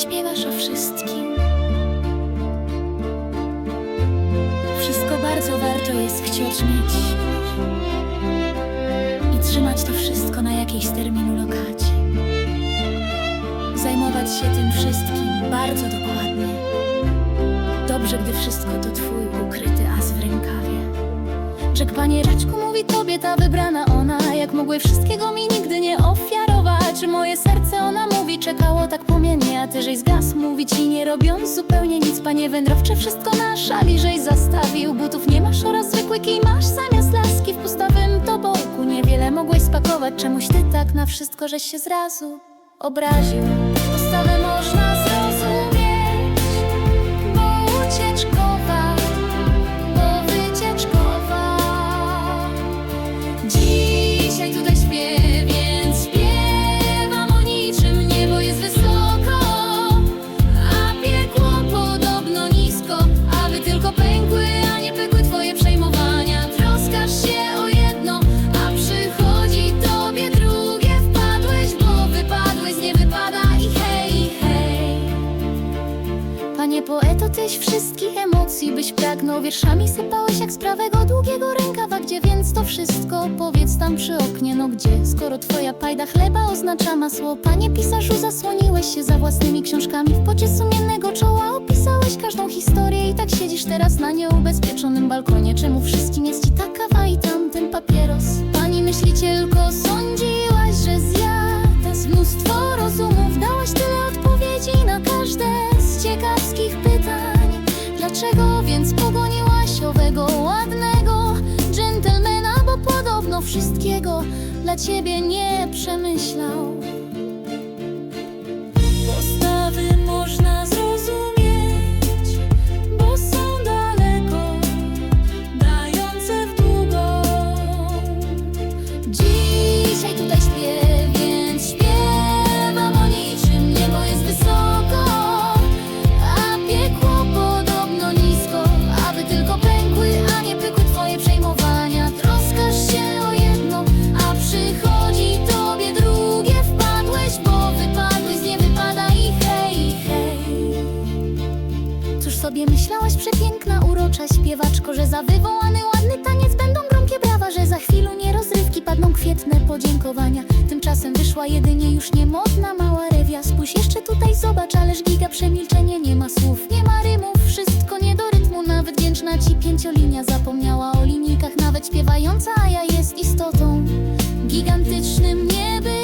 zaśpiewasz o wszystkim. Wszystko bardzo warto jest chcieć mieć i trzymać to wszystko na jakiejś terminu lokacie. Zajmować się tym wszystkim bardzo dokładnie. Dobrze, gdy wszystko to twój ukryty as w rękawie. Rzekł panie Raczku, mówi tobie ta wybrana ona Jak mogły wszystkiego mi nigdy nie ofiarować Moje serce ona mówi czekało tak płomiennie A ty żeś zgasł, mówi ci nie robiąc zupełnie nic Panie wędrowcze wszystko na szali żeś zastawił Butów. Nie masz oraz zwykły kij masz zamiast laski W pustawym tobołku niewiele mogłeś spakować Czemuś ty tak na wszystko żeś się zrazu obraził poeto, tyś wszystkich emocji byś pragnął. Wierszami sypałeś jak z prawego długiego rękawa. Gdzie więc to wszystko? Powiedz tam przy oknie, no gdzie? Skoro twoja pajda chleba oznacza masło. Panie pisarzu, zasłoniłeś się za własnymi książkami. W pocie sumiennego czoła opisałeś każdą historię. I tak siedzisz teraz na nieubezpieczonym balkonie. Czemu wszystkim jest ci ta kawa i tamten papieros? Pani myślicielko, sądziłaś, wszystkiego dla ciebie nie przemyślał Sobie myślałaś, przepiękna, urocza śpiewaczko, że za wywołany ładny taniec będą gromkie brawa, że za chwilę nie rozrywki padną kwietne podziękowania. Tymczasem wyszła jedynie już niemodna mała rewia. Spójrz jeszcze tutaj, zobacz, ależ giga przemilczenie, nie ma słów, nie ma rymów, wszystko nie do rytmu, nawet wdzięczna ci pięciolinia zapomniała o linijkach, nawet śpiewająca, a ja jest istotą gigantycznym nieby